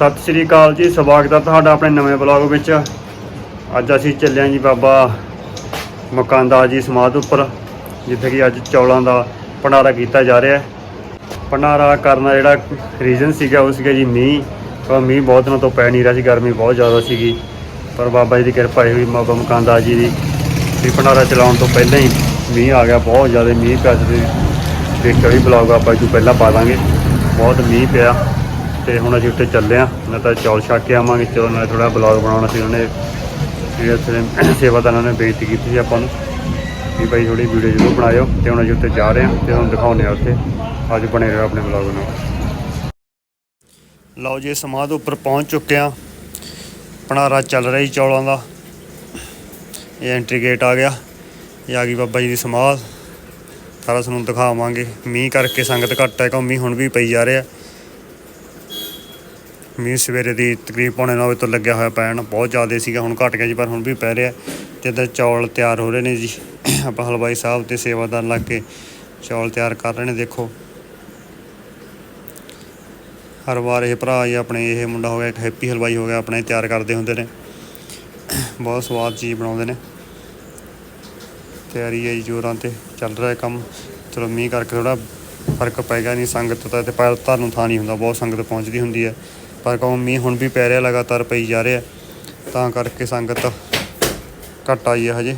ਸਤਿ ਸ੍ਰੀ ਅਕਾਲ ਜੀ, ਸਵਾਗਤ ਹੈ ਤੁਹਾਡਾ ਆਪਣੇ ਨਵੇਂ ਬਲੌਗ ਵਿੱਚ। ਅੱਜ ਅਸੀਂ ਚੱਲੇ ਹਾਂ ਜੀ ਬਾਬਾ ਮਕਾਨਦਾਰ ਜੀ ਸਮਾਧ ਉੱਪਰ, ਜਿੱਥੇ ਕਿ ਅੱਜ ਚੌਲਾਂ ਦਾ ਭੰਡਾਰਾ ਕੀਤਾ ਜਾ ਰਿਹਾ ਹੈ। ਭੰਡਾਰਾ ਕਰਨ ਦਾ ਜਿਹੜਾ ਰੀਜ਼ਨ ਸੀਗਾ, ਉਹ ਸੀਗਾ ਜੀ ਮੀਂਹ। ਪਰ ਮੀਂਹ ਬਹੁਤ ਦਿਨਾਂ ਤੋਂ ਪੈ ਨਹੀਂ ਰਿਹਾ ਸੀ, ਗਰਮੀ ਬਹੁਤ ਜ਼ਿਆਦਾ ਸੀਗੀ। ਪਰ ਬਾਬਾ ਜੀ ਦੀ ਕਿਰਪਾ ਹੋਈ ਬਾਬਾ ਮਕਾਨਦਾਰ ਜੀ ਦੀ ਵੀ ਭੰਡਾਰਾ ਚਲਾਉਣ ਤੋਂ ਪਹਿਲਾਂ ਹੀ ਮੀਂਹ ਆ ਗਿਆ, ਬਹੁਤ ਜ਼ਿਆਦਾ ਮੀਂਹ ਪਿਆ ਸੀ। ਦੇਖਿਆ ਵੀ ਬਲੌਗ ਆਪਾਂ ਜੋ ਪਹਿਲਾਂ ਪਾ ਦਾਂਗੇ। ਬਹੁਤ ਮੀਂਹ ਪਿਆ। ਤੇ ਹੁਣ ਅਸੀਂ ਉੱਤੇ ਚੱਲੇ ਆ ਨਾ ਤਾਂ ਚੌਲ ਛੱਕ ਕੇ ਆਵਾਂਗੇ। ਚੌਲ, ਨਾਲੇ ਥੋੜਾ ਬਲੌਗ ਬਣਾਉਣਾ ਸੀ ਉਹਨੇ। ਜਿਹੜੇ ਉੱਥੇ ਸੇਵਾਦਾਰਾਂ ਨੇ ਬੇਨਤੀ ਕੀਤੀ ਸੀ ਆਪਾਂ ਨੂੰ ਵੀ ਭਾਈ ਥੋੜੀ ਵੀਡੀਓ ਜ਼ਰੂਰ ਬਣਾਇਓ ਤੇ ਹੁਣ ਅਸੀਂ ਉੱਤੇ ਜਾ ਰਹੇ ਹਾਂ ਤੇ ਹੁਣ ਦਿਖਾਉਂਦੇ ਆ ਉੱਥੇ। ਅੱਜ ਬਣੇ ਰਹੋ ਆਪਣੇ ਬਲੌਗ ਨਾਲ। ਲਓ ਜੀ ਸਮਾਧ ਉੱਪਰ ਪਹੁੰਚ ਚੁੱਕੇ ਆ ਭੰਡਾਰਾ ਚੱਲ ਰਿਹਾ ਜੀ ਚੌਲਾਂ ਦਾ। ਇਹ ਐਂਟਰੀ ਗੇਟ ਆ ਗਿਆ। ਇਹ ਆ ਗਈ ਬਾਬਾ ਜੀ ਦੀ ਸਮਾਧ। ਸਾਰਾ ਤੁਹਾਨੂੰ ਦਿਖਾਵਾਂਗੇ। ਮੀਂਹ ਕਰਕੇ ਸੰਗਤ ਘੱਟ ਹੈ ਕਿ ਮੀਂਹ ਹੁਣ ਵੀ ਪਈ ਜਾ ਰਿਹਾ। ਮੀਂਹ ਸਵੇਰੇ ਦੀ ਤਕਰੀਬ ਪੌਣੇ ਨੌ ਵਜੇ ਤੋਂ ਲੱਗਿਆ ਹੋਇਆ ਪੈਣ, ਬਹੁਤ ਜ਼ਿਆਦਾ ਸੀਗਾ, ਹੁਣ ਘਟ ਗਿਆ ਜੀ, ਪਰ ਹੁਣ ਵੀ ਪੈ ਰਿਹਾ। ਤੇ ਇੱਧਰ ਚੌਲ ਤਿਆਰ ਹੋ ਰਹੇ ਨੇ ਜੀ। ਆਪਾਂ ਹਲਵਾਈ ਸਾਹਿਬ ਤੇ ਸੇਵਾਦਾਰ ਲੱਗ ਕੇ ਚੌਲ ਤਿਆਰ ਕਰ ਰਹੇ ਨੇ, ਦੇਖੋ। ਹਰ ਵਾਰ ਇਹ ਭਰਾ ਜੀ ਆਪਣੇ, ਇਹ ਮੁੰਡਾ ਹੋ ਗਿਆ, ਇੱਕ ਹੈਪੀ ਹਲਵਾਈ ਹੋ ਗਿਆ, ਆਪਣੇ ਤਿਆਰ ਕਰਦੇ ਹੁੰਦੇ ਨੇ। ਬਹੁਤ ਸਵਾਦ ਚੀਜ਼ ਬਣਾਉਂਦੇ ਨੇ। ਤਿਆਰੀ ਹੈ ਜੀ, ਜੋਰਾਂ ਤੇ ਚੱਲ ਰਿਹਾ ਕੰਮ। ਚਲੋ ਮੀਂਹ ਕਰਕੇ ਥੋੜਾ ਫ਼ਰਕ ਪੈ ਗਿਆ ਨਹੀਂ, ਸੰਗਤ ਤਾਂ ਤੇ ਪੈਰ ਧਰਨ ਥਾਂ ਨਹੀਂ ਹੁੰਦਾ, ਬਹੁਤ ਸੰਗਤ ਪਹੁੰਚਦੀ ਹੁੰਦੀ ਹੈ। ਪਰ ਕਹੋ, ਮੀਂਹ ਹੁਣ ਵੀ ਪੈ ਰਿਹਾ, ਲਗਾਤਾਰ ਪਈ ਜਾ ਰਿਹਾ। ਤਾਂ ਕਰਕੇ ਸੰਗਤ ਘੱਟ ਆਈ ਹੈ ਹਜੇ।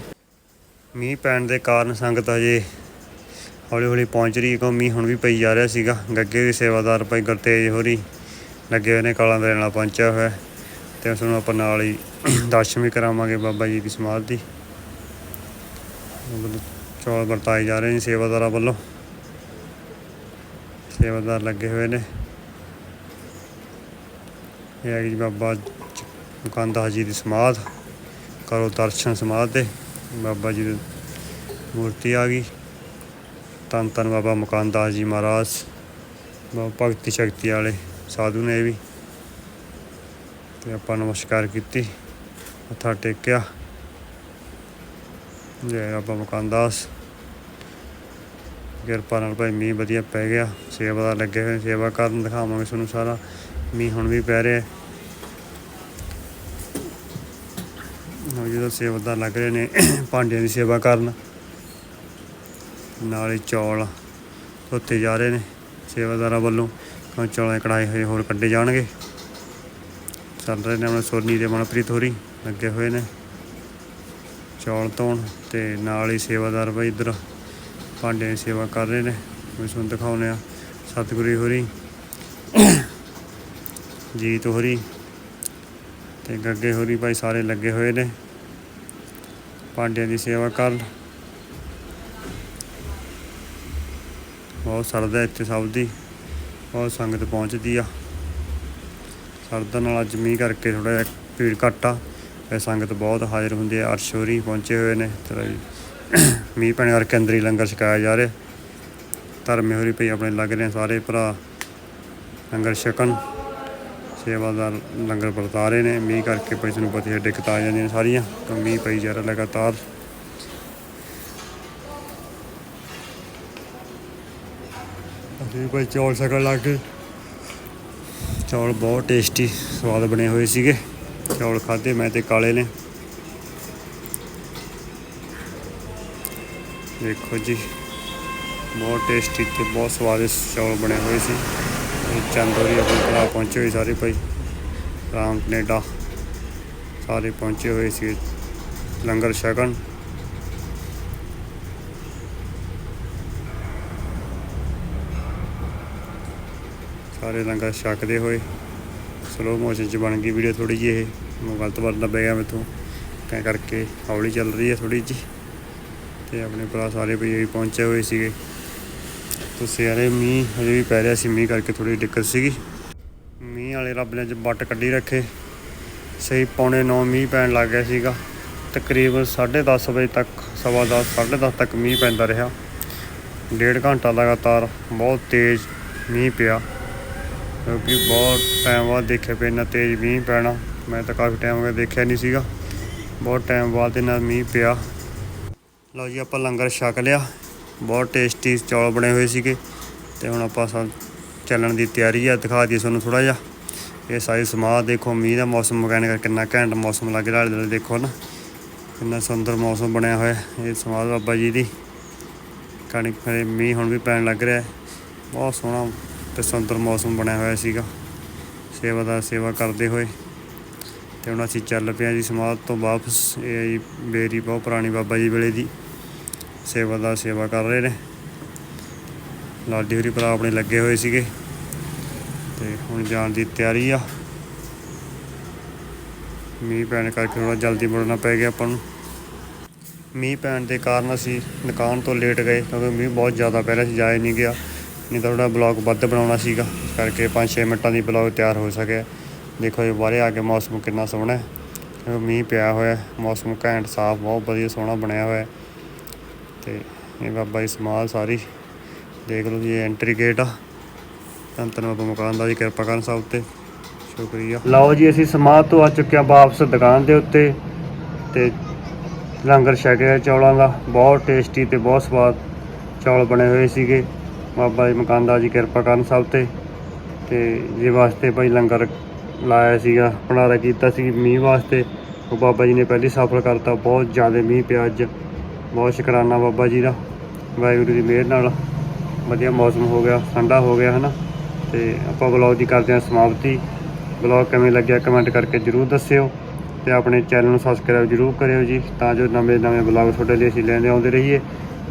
ਮੀਂਹ ਪੈਣ ਦੇ ਕਾਰਨ ਸੰਗਤ ਹਜੇ ਹੌਲੀ ਹੌਲੀ ਪਹੁੰਚ ਰਹੀ ਹੈ, ਕਿਉਂ ਮੀਂਹ ਹੁਣ ਵੀ ਪਈ ਜਾ ਰਿਹਾ ਸੀਗਾ। ਗੱਗੇ ਦੇ ਸੇਵਾਦਾਰ ਭਾਈ ਗੁਰਤੇਜ ਹੋਰੀ ਲੱਗੇ ਹੋਏ ਨੇ, ਕਾਲਾਂ ਦੇ ਨਾਲ ਪਹੁੰਚਿਆ ਹੋਇਆ। ਹੈ ਤੇ ਉਸ ਨੂੰ ਆਪਾਂ ਨਾਲ ਹੀ ਦਰਸ਼ਨ ਵੀ ਕਰਾਵਾਂਗੇ ਬਾਬਾ ਜੀ ਦੀ ਸਮਾਧ ਦੀ। ਚੌਲ ਵਰਤਾਏ ਜਾ ਰਹੇ ਨੇ ਸੇਵਾਦਾਰਾਂ ਵੱਲੋਂ। ਸੇਵਾਦਾਰ ਲੱਗੇ ਹੋਏ ਨੇ। ਇਹ ਹੈ ਜੀ ਬਾਬਾ ਮੁਕੰਦਾਸ ਜੀ ਦੀ ਸਮਾਧ। ਕਰੋ ਦਰਸ਼ਨ ਸਮਾਧ 'ਤੇ। ਬਾਬਾ ਜੀ ਦੀ ਮੂਰਤੀ ਆ ਗਈ। ਧੰਨ ਧੰਨ ਬਾਬਾ ਮੁਕੰਦਾਸ ਜੀ ਮਹਾਰਾਜ। ਬਾਬਾ ਭਗਤੀ ਸ਼ਕਤੀ ਵਾਲੇ ਸਾਧੂ ਨੇ ਵੀ। ਤੇ ਆਪਾਂ ਨਮਸਕਾਰ ਕੀਤੀ। ਮੱਥਾ ਟੇਕਿਆ। ਜੈ ਬਾਬਾ ਮੁਕੰਦਾਸ ਕਿਰਪਾ ਨਾਲ ਭਾਈ ਮੀਂਹ ਵਧੀਆ ਪੈ ਗਿਆ ਸੇਵਾ ਲੱਗੇ ਹੋਏ ਸੇਵਾ ਕਰਨ ਦਿਖਾਵਾਂਗੇ ਤੁਹਾਨੂੰ ਸਾਰਾ। ਮੀਂਹ ਹੁਣ ਵੀ ਪੈ ਰਿਹਾ। ਹੈ ਜਦੋਂ ਸੇਵਾਦਾਰ ਲੱਗ ਰਹੇ ਨੇ, ਭਾਂਡਿਆਂ ਦੀ ਸੇਵਾ ਕਰਨ। ਨਾਲ ਹੀ ਚੌਲ ਧੋਤੇ ਜਾ ਰਹੇ ਨੇ ਸੇਵਾਦਾਰਾਂ ਵੱਲੋਂ। ਤਾਂ ਚੌਲਾਂ ਦੇ ਕੜਾਏ ਹੋਏ ਹੋਰ ਕੱਢੇ ਜਾਣਗੇ। ਚੱਲ ਰਹੇ ਨੇ ਆਪਣੇ ਸੋਨੀ ਦੇ ਮਨਪ੍ਰੀਤ ਹੋਰੀ, ਲੱਗੇ ਹੋਏ ਨੇ। ਚੌਲ ਧੋਣ ਤੇ ਨਾਲ ਹੀ ਸੇਵਾਦਾਰ ਭਾਈ ਇੱਧਰ। ਭਾਂਡਿਆਂ ਦੀ ਸੇਵਾ ਕਰ ਰਹੇ ਨੇ। ਮੈਂ ਤੁਹਾਨੂੰ ਦਿਖਾਉਂਦੇ ਆ ਸਤਿਗੁਰੀ ਹੋਰੀ, ਜੀਤ ਹੋਰੀ ਤੇ ਗੱਗੇ ਹੋਰੀ ਭਾਈ ਸਾਰੇ ਲੱਗੇ ਹੋਏ ਨੇ। ਭਾਂਡਿਆਂ ਦੀ ਸੇਵਾ ਕਰਨ। ਬਹੁਤ ਸਰਦਾ ਇੱਥੇ ਸਭ ਦੀ। ਬਹੁਤ ਸੰਗਤ ਪਹੁੰਚਦੀ ਆ। ਸਰਦਾ ਨਾਲ ਅੱਜ ਮੀਂਹ ਕਰਕੇ ਥੋੜਾ ਜਿਹਾ ਭੀੜ ਘੱਟ ਆ। ਤੇ ਸੰਗਤ ਬਹੁਤ ਹਾਜ਼ਰ ਹੁੰਦੀ ਆ। ਅਰਸ਼ ਹੋਰੀ ਪਹੁੰਚੇ ਹੋਏ ਨੇ। ਤੇ ਮੀਂਹ ਪੈਣ ਕਰਕੇ ਅੰਦਰ ਹੀ ਲੰਗਰ ਛਕਾਇਆ ਜਾ ਰਿਹਾ। ਧਰਮੇ ਹੋਰੀ ਭਈ ਆਪਣੇ ਲੱਗ ਰਹੇ ਸਾਰੇ ਭਰਾ। ਲੰਗਰ ਛਕਣ। ਸੇਵਾਦਾਰ ਲੰਗਰ ਵਰਤਾ ਰਹੇ ਨੇ। ਮੀਂਹ ਕਰਕੇ ਭਈ ਤੁਹਾਨੂੰ ਪਤੀ ਹੀ ਹੈ ਦਿੱਕਤ ਆ ਜਾਂਦੀਆਂ ਨੇ ਸਾਰੀਆਂ। ਤਾਂ ਮੀਂਹ ਪਈ ਜਾ ਰਿਹਾ ਲਗਾਤਾਰ। ਅਸੀਂ ਭਾਈ ਚੌਲ ਛਕਣ ਲੱਗ ਗਏ। ਚੌਲ ਬਹੁਤ ਟੇਸਟੀ ਸਵਾਦ ਬਣੇ ਹੋਏ ਸੀਗੇ। ਚੌਲ ਖਾਦੇ ਮੈਂ ਤੇ ਕਾਲੇ ਨੇ। ਦੇਖੋ ਜੀ। ਬਹੁਤ ਟੇਸਟੀ ਤੇ ਬਹੁਤ ਸਵਾਦਿਸ਼ਟ ਚੌਲ ਬਣੇ ਹੋਏ ਸੀ। ਇਹ ਚੰਦੋਰੀ ਆਪਣੇ ਭਰਾ ਪਹੁੰਚੇ ਹੋਏ ਸਾਰੇ ਭਾਈ। ਰਾਮ ਕੈਨੇਡਾ ਸਾਰੇ ਪਹੁੰਚੇ ਹੋਏ ਸੀ। ਲੰਗਰ ਛਕਣ। ਸਾਰੇ ਲੰਗਰ ਛਕਦੇ ਹੋਏ। ਸਲੋ ਮੋਸ਼ਨ ਚ ਬਣ ਗਈ ਵੀਡੀਓ ਥੋੜੀ ਜਿਹੀ ਇਹ। ਗਲਤ ਵਾਰ ਲੱਭ ਗਿਆ ਤੋਂ ਕਹਿ ਕਰਕੇ ਹੌਲੀ ਚੱਲ ਰਹੀ ਹੈ ਥੋੜੀ ਜਿਹੀ। ਤੇ ਆਪਣੇ ਭਰਾ ਸਾਰੇ ਭਈ ਵੀ ਪਹੁੰਚੇ ਹੋਏ ਸੀਗੇ। ਤੁਸੀਂ ਯਾਰੇ ਮੀਂਹ ਹਜੇ ਵੀ ਪੈ ਰਿਹਾ ਸੀ, ਮੀਂਹ ਕਰਕੇ ਥੋੜੀ ਦਿੱਕਤ ਸੀਗੀ। ਮੀਂਹ ਵਾਲੇ ਰੱਬ ਨੇ ਅੱਜ ਵੱਟ ਕੱਢੀ ਰੱਖੇ। ਸਹੀ ਪੌਣੇ 9 ਮੀਂਹ ਪੈਣ ਲੱਗ ਗਿਆ ਸੀਗਾ। ਤਕਰੀਬਨ 10:30 ਵਜੇ ਤੱਕ, ਸਵਾ ਦਸ 10:30 ਤੱਕ ਮੀਂਹ ਪੈਂਦਾ ਰਿਹਾ। ਡੇਢ ਘੰਟਾ ਲਗਾਤਾਰ ਬਹੁਤ ਤੇਜ਼ ਮੀਂਹ ਪਿਆ। ਕਿਉਂਕਿ ਬਹੁਤ ਟਾਈਮ ਬਾਅਦ ਦੇਖਿਆ ਪਿਆ ਇੰਨਾ ਤੇਜ਼ ਮੀਂਹ ਪੈਣਾ। ਮੈਂ ਤਾਂ ਕਾਫੀ ਟਾਈਮ ਹੋ ਗਿਆ ਦੇਖਿਆ ਨਹੀਂ ਸੀਗਾ। ਬਹੁਤ ਟਾਈਮ ਬਾਅਦ ਇਹਨਾਂ ਮੀਂਹ ਪਿਆ। ਲਓ ਜੀ, ਆਪਾਂ ਲੰਗਰ ਛਕ ਲਿਆ। ਬਹੁਤ ਟੇਸਟੀ ਚੌਲ ਬਣੇ ਹੋਏ ਸੀਗੇ। ਤੇ ਹੁਣ ਆਪਾਂ ਸਭ ਚੱਲਣ ਦੀ ਤਿਆਰੀ ਆ। ਦਿਖਾ ਦਈਏ ਤੁਹਾਨੂੰ ਥੋੜਾ ਜਿਹਾ। ਇਹ ਸਾਰੀ ਸਮਾਧ ਦੇਖੋ, ਮੀਂਹ ਦਾ ਮੌਸਮ ਵਗੈਰਾ ਕਰਕੇ ਕਿੰਨਾ ਘੈਂਟ ਮੌਸਮ ਲੱਗ ਰਿਹਾ। ਆਲੇ ਦੇਖੋ ਨਾ, ਕਿੰਨਾ ਸੁੰਦਰ ਮੌਸਮ ਬਣਿਆ ਹੋਇਆ। ਇਹ ਸਮਾਧ ਬਾਬਾ ਜੀ ਦੀ। ਕਣਕ ਫੇ ਮੀਂਹ ਹੁਣ ਵੀ ਪੈਣ ਲੱਗ ਰਿਹਾ। ਬਹੁਤ ਸੋਹਣਾ ਤੇ ਸੁੰਦਰ ਮੌਸਮ ਬਣਿਆ ਹੋਇਆ ਸੀਗਾ। ਸੇਵਾ ਦਾ ਸੇਵਾ ਕਰਦੇ ਹੋਏ। ਤੇ ਹੁਣ ਅਸੀਂ ਚੱਲ ਪਏ ਹਾਂ ਜੀ ਸਮਾਧ ਤੋਂ ਵਾਪਸ। ਇਹ ਆ ਜੀ ਬੇਰੀ ਬਹੁਤ ਪੁਰਾਣੀ ਬਾਬਾ ਜੀ ਵੇਲੇ ਦੀ ਸੇਵਾ ਦਾ ਸੇਵਾ ਕਰ ਰਹੇ ਨੇ। ਲਾਡੀ ਹੋਰੀ ਭਰਾ ਆਪਣੇ ਲੱਗੇ ਹੋਏ ਸੀਗੇ ਤੇ ਹੁਣ ਜਾਣ ਦੀ ਤਿਆਰੀ ਆ। ਮੀਂਹ ਪੈਣ ਕਰਕੇ ਥੋੜਾ ਜਲਦੀ ਮੁੜਨਾ ਪੈ ਗਿਆ ਆਪਾਂ ਨੂੰ। ਮੀਂਹ ਪੈਣ ਦੇ ਕਾਰਨ ਅਸੀਂ ਦੁਕਾਨ ਤੋਂ ਲੇਟ ਗਏ ਕਿਉਂਕਿ ਮੀਂਹ ਬਹੁਤ ਜ਼ਿਆਦਾ ਪੈ ਰਿਹਾ ਸੀ ਜਾਏ ਨਹੀਂ ਗਿਆ। ਨਹੀਂ ਤਾਂ ਥੋੜਾ ਬਲੌਗ ਵੱਧ ਬਣਾਉਣਾ ਸੀਗਾ, ਇਸ ਕਰਕੇ 5-6 ਮਿੰਟਾਂ ਦੀ ਬਲੌਗ ਤਿਆਰ ਹੋ ਸਕਿਆ। ਦੇਖੋ ਇਹ ਬਾਹਰੇ ਆ ਕੇ ਮੌਸਮ ਕਿੰਨਾ ਸੋਹਣਾ ਹੈ। ਮੀਂਹ ਪਿਆ ਹੋਇਆ ਮੌਸਮ ਘੈਂਟ ਸਾਫ਼, ਬਹੁਤ ਵਧੀਆ ਸੋਹਣਾ ਬਣਿਆ ਹੋਇਆ ਹੈ। ਤੇ ਇਹ ਬਾਬਾ ਜੀ ਸਮਾਲ ਸਾਰੀ, ਦੇਖ ਲਓ ਜੀ ਐਂਟਰੀ ਗੇਟ ਆ। ਧੰਨ ਧੰਨ ਬਾਬਾ ਮਕਾਨ ਦਾ ਜੀ, ਕਿਰਪਾ ਕਰਨ ਸਭ ਤੇ, ਸ਼ੁਕਰੀਆ। ਲਓ ਜੀ, ਅਸੀਂ ਸਮਾਧ ਤੋਂ ਆ ਚੁੱਕੇ ਹਾਂ ਵਾਪਸ ਦੁਕਾਨ ਦੇ ਉੱਤੇ। ਤੇ ਲੰਗਰ ਛਕਿਆ ਚੌਲਾਂ ਦਾ, ਬਹੁਤ ਟੇਸਟੀ ਤੇ ਬਹੁਤ ਸਵਾਦ ਚੌਲ ਬਣੇ ਹੋਏ ਸੀਗੇ। ਬਾਬਾ ਜੀ ਮਕਾਨ ਦਾ ਜੀ, ਕਿਰਪਾ ਕਰਨ ਸਭ ਤੇ। ਤੇ ਜੇ ਵਾਸਤੇ ਭਾਈ ਲੰਗਰ ਲਾਇਆ ਸੀਗਾ, ਭੰਡਾਰਾ ਕੀਤਾ ਸੀ ਮੀਂਹ ਵਾਸਤੇ। ਉਹ ਬਾਬਾ ਜੀ ਨੇ ਪਹਿਲੀ ਸਫਲ ਕਰਤਾ, ਬਹੁਤ ਜ਼ਿਆਦਾ ਮੀਂਹ ਪਿਆ ਅੱਜ। ਬਹੁਤ ਸ਼ੁਕਰਾਨਾ ਬਾਬਾ ਜੀ ਦਾ, ਵਾਹਿਗੁਰੂ ਦੀ ਮਿਹਰ ਨਾਲ। ਵਧੀਆ ਮੌਸਮ ਹੋ ਗਿਆ, ਠੰਡਾ ਹੋ ਗਿਆ, ਹਨਾ? ਤੇ ਆਪਾਂ ਬਲੌਗ ਦੀ ਕਰਦੇ ਹਾਂ ਸਮਾਪਤੀ। ਬਲੌਗ ਕਿਵੇਂ ਲੱਗਿਆ ਕਮੈਂਟ ਕਰਕੇ ਜਰੂਰ ਦੱਸਿਓ ਤੇ ਆਪਣੇ ਚੈਨਲ ਨੂੰ ਸਬਸਕ੍ਰਾਈਬ ਜਰੂਰ ਕਰਿਓ ਜੀ, ਤਾਂ ਜੋ ਨਵੇਂ ਨਵੇਂ ਬਲੌਗ ਤੁਹਾਡੇ ਲਈ ਅਸੀਂ ਲੈਂਦੇ ਆਉਂਦੇ ਰਹੀਏ।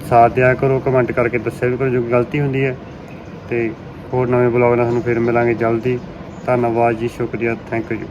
ਸਾਥ ਦਿਆ ਕਰੋ, ਕਮੈਂਟ ਕਰਕੇ ਦੱਸਿਆ ਵੀ ਕਰੋ ਜੋ ਗਲਤੀ ਹੁੰਦੀ ਹੈ। ਤੇ ਹੋਰ ਨਵੇਂ ਬਲੌਗ ਨਾਲ ਤੁਹਾਨੂੰ ਫਿਰ ਮਿਲਾਂਗੇ ਜਲਦੀ। ਧੰਨਵਾਦ ਜੀ ਸ਼ੁਕਰੀਆ ਥੈਂਕ ਯੂ